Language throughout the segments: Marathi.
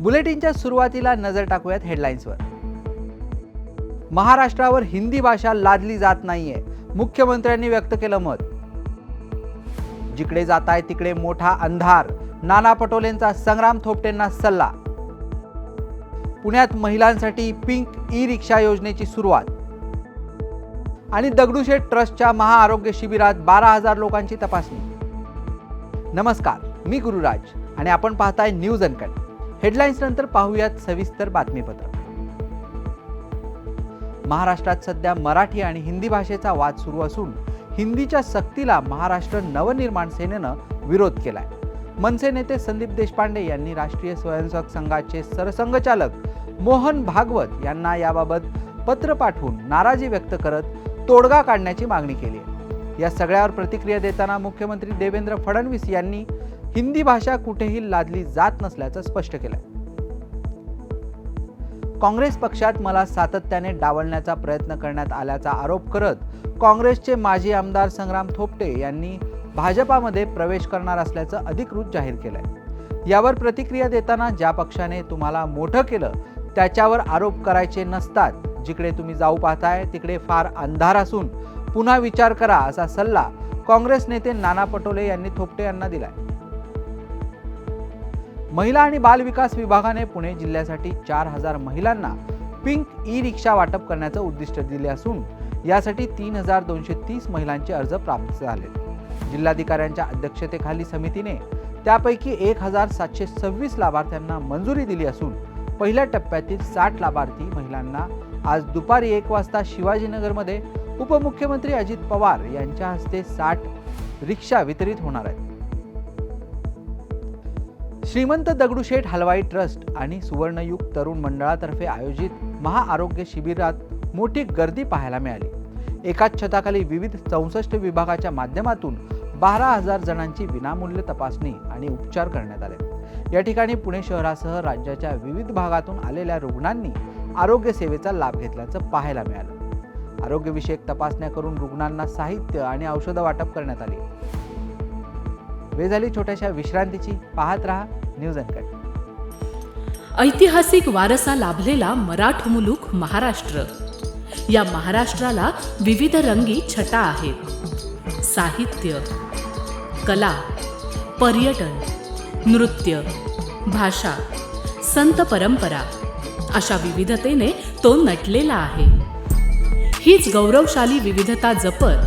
बुलेटिनच्या सुरुवातीला नजर टाकूयात हेडलाईन्सवर महाराष्ट्रावर हिंदी भाषा लादली जात नाहीये मुख्यमंत्र्यांनी व्यक्त केलं मत. जिकडे जात आहे तिकडे मोठा अंधार नाना पटोलेंचा संग्राम थोपटेंना सल्ला. पुण्यात महिलांसाठी पिंक ई रिक्षा योजनेची सुरुवात. आणि दगडूशेठ ट्रस्टच्या महाआरोग्य शिबिरात बारा हजार लोकांची तपासणी. नमस्कार मी गुरुराज आणि आपण पाहताय न्यूज अनकट. हेडलाईन्स नंतर पाहूयात सविस्तर बातमीपत्र. महाराष्ट्रात सध्या मराठी आणि हिंदी भाषेचा वाद सुरू असून हिंदीच्या सक्तीला महाराष्ट्र नवनिर्माण सेनेनं विरोध केलाय. मनसे नेते संदीप देशपांडे यांनी राष्ट्रीय स्वयंसेवक संघाचे सरसंघचालक मोहन भागवत यांना याबाबत पत्र पाठवून नाराजी व्यक्त करत तोडगा काढण्याची मागणी केली आहे. या सगळ्यावर प्रतिक्रिया देताना मुख्यमंत्री देवेंद्र फडणवीस यांनी हिंदी भाषा कुठेही लादली जात नसल्याचं स्पष्ट केलंय. काँग्रेस पक्षात मला सातत्याने डावलण्याचा प्रयत्न करण्यात आल्याचा आरोप करत काँग्रेसचे माजी आमदार संग्राम थोपटे यांनी भाजपामध्ये प्रवेश करणार असल्याचं अधिकृत जाहीर केलंय. यावर प्रतिक्रिया देताना ज्या पक्षाने तुम्हाला मोठं केलं त्याच्यावर आरोप करायचे नसतात. जिकडे तुम्ही जाऊ पाहताय तिकडे फार अंधार असून पुन्हा विचार करा असा सल्ला काँग्रेस नेते नाना पटोले यांनी थोपटे यांना दिलाय. महिला आणि बाल विकास विभागाने पुणे जिल्ह्यासाठी चार हजार महिलांना पिंक ई रिक्षा वाटप करण्याचं उद्दिष्ट दिले असून यासाठी तीन हजार दोनशे तीस महिलांचे अर्ज प्राप्त झाले. जिल्हाधिकाऱ्यांच्या अध्यक्षतेखाली समितीने त्यापैकी एक हजार सातशे सव्वीस लाभार्थ्यांना मंजुरी दिली असून पहिल्या टप्प्यातील साठ लाभार्थी महिलांना आज दुपारी एक वाजता शिवाजीनगरमध्ये उपमुख्यमंत्री अजित पवार यांच्या हस्ते साठ रिक्षा वितरित होणार आहेत. श्रीमंत दगडूशेठ हलवाई ट्रस्ट आणि सुवर्णयुग तरुण मंडळातर्फे आयोजित महाआरोग्य शिबिरात मोठी गर्दी पाहायला मिळाली. एकाच छताखाली विविध चौसष्ट विभागाच्या माध्यमातून बारा हजार जणांची विनामूल्य तपासणी आणि उपचार करण्यात आले. या ठिकाणी पुणे शहरासह राज्याच्या विविध भागातून आलेल्या रुग्णांनी आरोग्य सेवेचा लाभ घेतल्याचं पाहायला मिळालं. आरोग्यविषयक तपासण्या करून रुग्णांना साहित्य आणि औषधं वाटप करण्यात आली. वेळ झाली छोट्याशा विश्रांतीची. पाहत रहा न्यूज अनकट ऐतिहासिक वारसा लाभलेला मराठ मुलुक महाराष्ट्र. या महाराष्ट्राला विविध रंगी छटा आहेत. साहित्य कला पर्यटन नृत्य भाषा संत परंपरा अशा विविधतेने तो नटलेला आहे. हीच गौरवशाली विविधता जपत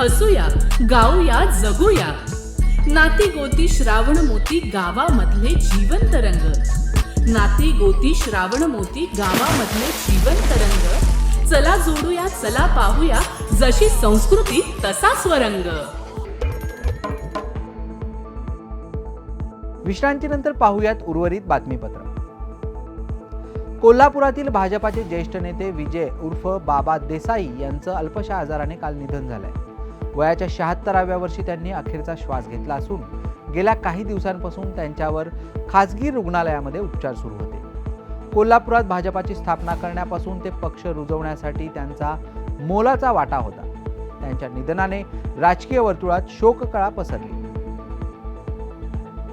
हसूया गाऊया जगूया. नाती गोती श्रावण मोती गावामधले जीवन रंग. नाती गोती श्रावण मोती गावामधले जीवन रंग. चला जोडूया चला पाहूया जशी संस्कृती तसा स्वरंग. विश्रांतीनंतर पाहूयात उर्वरित बातमीपत्र. कोल्हापुरातील भाजपाचे ज्येष्ठ नेते विजय उर्फ बाबा देसाई यांचं अल्पशा आजाराने काल निधन झालंय. वयाच्या शहात्तराव्या वर्षी त्यांनी अखेरचा श्वास घेतला असून गेल्या काही दिवसांपासून त्यांच्यावर खासगी रुग्णालयामध्ये उपचार सुरू होते. कोल्हापुरात भाजपाची स्थापना करण्यापासून ते पक्ष रुजवण्यासाठी त्यांचा मोलाचा वाटा होता. त्यांच्या निधनाने राजकीय वर्तुळात शोककळा पसरली.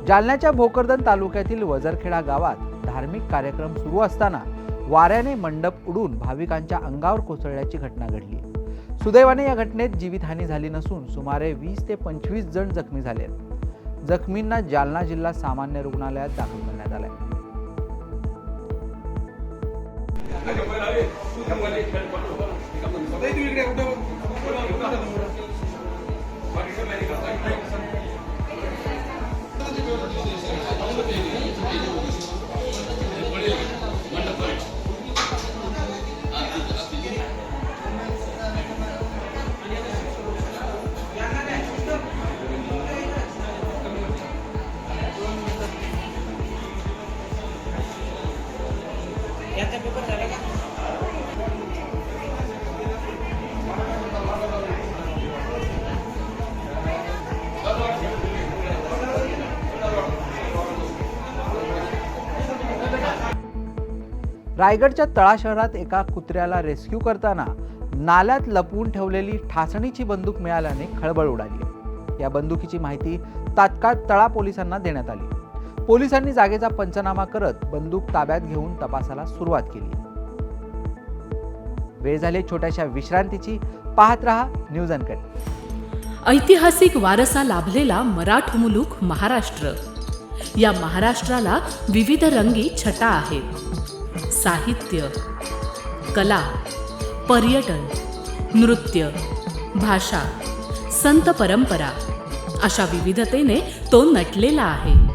जालन्याच्या भोकरदन तालुक्यातील वजरखेडा गावात धार्मिक कार्यक्रम सुरू असताना वाऱ्याने मंडप उडून भाविकांच्या अंगावर कोसळल्याची घटना घडली. सुदैवाने या घटनेत जीवितहानी झाली नसून सुमारे वीस ते पंचवीस जण जखमी झाले आहेत. जखमींना जालना जिल्हा सामान्य रुग्णालयात दाखल करण्यात आलंय रायगडच्या तळा शहरात एका कुत्र्याला रेस्क्यू करताना नाल्यात लपवून ठेवलेली ठासणीची बंदूक मिळाल्याने खळबळ उडाली. या बंदुकीची माहिती तात्काळ तळा पोलिसांना देण्यात आली. पोलिसांनी जागेचा पंचनामा करत बंदूक ताब्यात घेऊन तपासाला सुरुवात केली. वेळ झाली छोट्याशा विश्रांतीची. पाहत रहा न्यूज अनकट ऐतिहासिक वारसा लाभलेला मराठ मुलूक महाराष्ट्र. या महाराष्ट्राला विविध रंगी छटा आहेत. साहित्य कला पर्यटन नृत्य भाषा संत परंपरा अशा विविधतेने तो नटलेला आहे.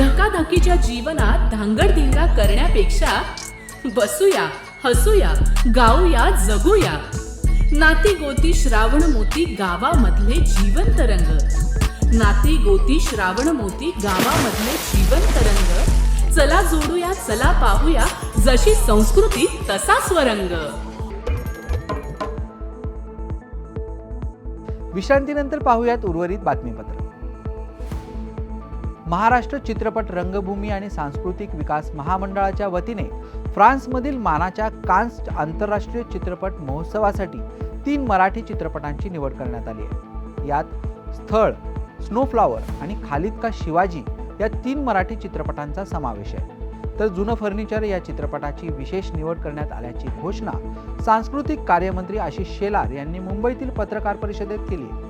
धकाधकीच्या जीवनात धांगडधिंगा करण्यापेक्षा बसूया हसूया गाऊया जगूया. नाती गोती श्रावण मोती गावामधले जीवन रंग. नाती गोती श्रावण मोती गावामधले जीवन रंग. चला जोडूया चला पाहूया जशी संस्कृती तसा स्वरंग. विश्रांतीनंतर पाहूयात उर्वरित बातमीपत्र. महाराष्ट्र चित्रपट रंगभूमी आणि सांस्कृतिक विकास महामंडळाच्या वतीने फ्रान्समधील मानाच्या कान्स आंतरराष्ट्रीय चित्रपट महोत्सवासाठी तीन मराठी चित्रपटांची निवड करण्यात आली आहे. यात स्थळ स्नोफ्लावर आणि खालिद का शिवाजी या तीन मराठी चित्रपटांचा समावेश आहे. तर जुनं फर्निचर या चित्रपटाची विशेष निवड करण्यात आल्याची घोषणा सांस्कृतिक कार्यमंत्री आशिष शेलार यांनी मुंबईतील पत्रकार परिषदेत केली आहे.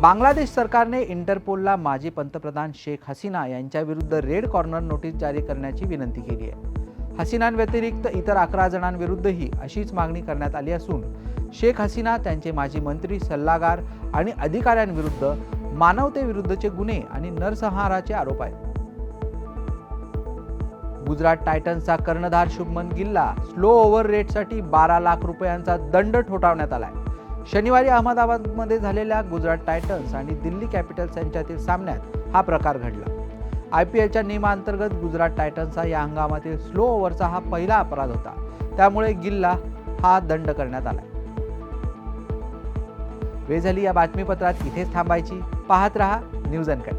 बांगलादेश सरकारने इंटरपोलला माजी पंतप्रधान शेख हसीना यांच्याविरुद्ध रेड कॉर्नर नोटीस जारी करण्याची विनंती केली आहे. हसीनांव्यतिरिक्त इतर अकरा जणांविरुद्धही अशीच मागणी करण्यात आली असून शेख हसीना त्यांचे माजी मंत्री सल्लागार आणि अधिकाऱ्यांविरुद्ध मानवतेविरुद्धचे गुन्हे आणि नरसंहाराचे आरोप आहेत. गुजरात टायटन्सचा कर्णधार शुभमन गिल्ला स्लो ओव्हर रेटसाठी बारा लाख रुपयांचा दंड ठोठावण्यात आलाय. शनिवारी अहमदाबादमध्ये झालेल्या गुजरात टायटन्स आणि दिल्ली कॅपिटल्स यांच्यातील सामन्यात हा प्रकार घडला. आय पी एलच्या नियमांतर्गत गुजरात टायटन्सचा या हंगामातील स्लो ओव्हरचा हा पहिला अपराध होता. त्यामुळे गिलला हा दंड करण्यात आला. वेळ झाली या बातमीपत्रात इथेच थांबायची. पाहत रहा न्यूज अनकट.